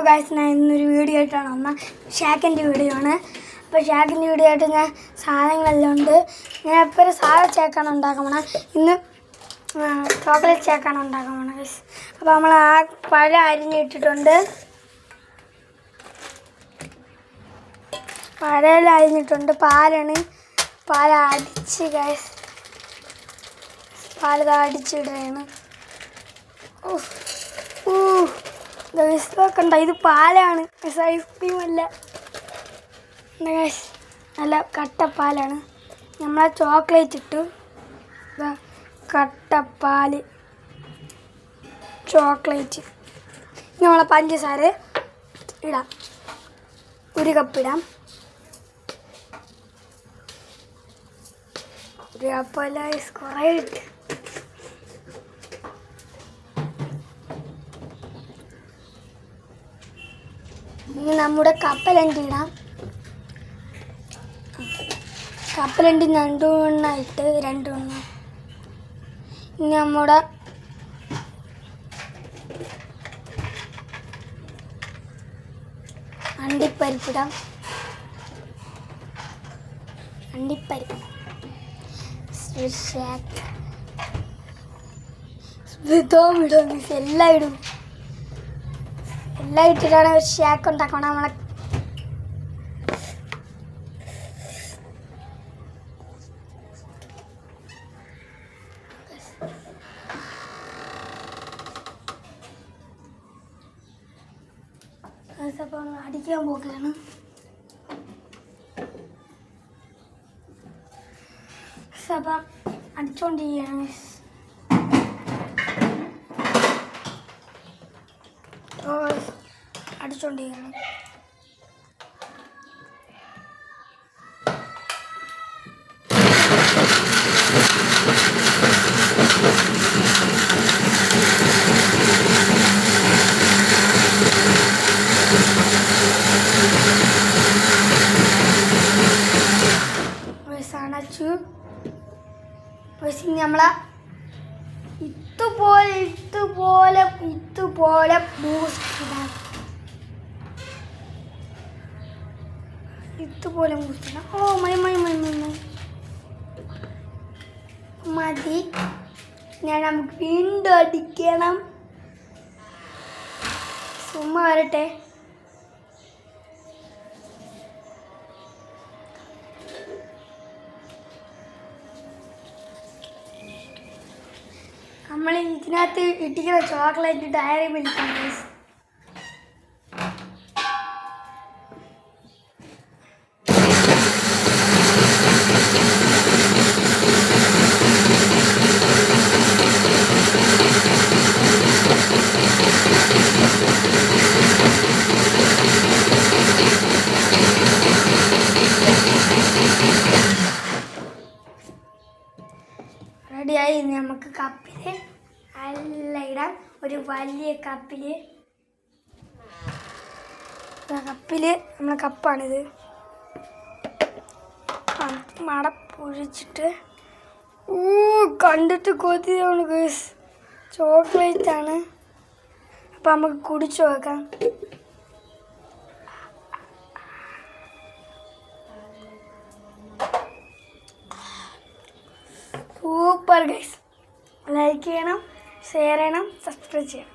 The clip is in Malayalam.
ഹലോ ഗായ്സ് ഞാൻ ഇന്നൊരു വീഡിയോ ആയിട്ടാണ് വന്ന ഷാക്കിന്റെ വീഡിയോ ആണ്. അപ്പോൾ ഷാക്കിന്റെ വീഡിയോ ആയിട്ട് ഞാൻ സാധനങ്ങളെല്ലാം ഉണ്ട്. ഞാൻ എപ്പോഴും സാധാ ചേക്കാണ് ഉണ്ടാക്കാൻ പോണേ. ഇന്ന് ചോക്ലേറ്റ് ചേക്കാണ് ഉണ്ടാക്കാൻ പോണേ ഗൈസ് അപ്പോൾ നമ്മൾ ആ പഴം അരിഞ്ഞിട്ടിട്ടുണ്ട്. പഴയെല്ലാം അരിഞ്ഞിട്ടുണ്ട്. പാലാണ്. പാൽ അടിച്ച് ഗൈസ് പാൽ അടിച്ചിടുകയാണ്. ഓ ഊ കണ്ട? ഇത് പാലാണ്. ഐസ്ക്രീം അല്ല. നല്ല കട്ടപ്പാലാണ്. നമ്മളെ ചോക്ലേറ്റ് ഇട്ടു. കട്ട കട്ടപ്പാൽ. ചോക്ലേറ്റ് നമ്മളെ പഞ്ചസാര ഇടാം. ഒരു കപ്പ് ഇടാം. ഒരു കപ്പല്ല കുറേ ഇട്ട്. ഇനി നമ്മുടെ കപ്പലണ്ടി ഇടാം കപ്പലണ്ടി രണ്ടെണ്ണമായിട്ട് രണ്ടെണ്ണം. ഇനി നമ്മുടെ അണ്ടിപ്പരിപ്പിടാം. അണ്ടിപ്പരിപ്പ്. സ്മിതവും ഇടും മിസ് എല്ലാം ഇടും എല്ലാം ഇട്ടിട്ടാണ് ഒരു ഷേക്ക് ഉണ്ടാക്കണം നമ്മളെ. അപ്പോൾ അടിക്കാൻ പോകുകയാണ് അപ്പം അടിച്ചോണ്ടിരിക്കുകയാണ് അടിച്ചോണ്ടിരിക്കുകയാണ് അണച്ചു നമ്മളെ ഇതുപോലെ ഇതുപോലെ ഇതുപോലെ ബൂസ്റ്റ് ഇടാം ഇതുപോലെ Boost oh my my my my my മതി. ഞാൻ നമുക്ക് വീണ്ടും അടിക്കണം. സുമ്മ വരട്ടെ നമ്മൾ ഇതിനകത്ത് ഇട്ടിക്കുന്ന ചോക്ലേറ്റ് ഡയറി മിൽക്കാണ് ഗൈസ് റെഡിയായി ഇനി നമുക്ക് കപ്പിൽ നല്ല ഇടാം. ഒരു വലിയ കപ്പിൽ കപ്പിൽ നമ്മളെ കപ്പാണിത്. മട പൊഴിച്ചിട്ട്. ഊ കണ്ടിട്ട് കൊതിയാണ് ചോക്ലേറ്റ് ആണ്. അപ്പം നമുക്ക് കുടിച്ചു നോക്കാം. Super guys. ലൈക്ക് ചെയ്യണം ഷെയർ ചെയ്യണം സബ്സ്ക്രൈബ് ചെയ്യണം.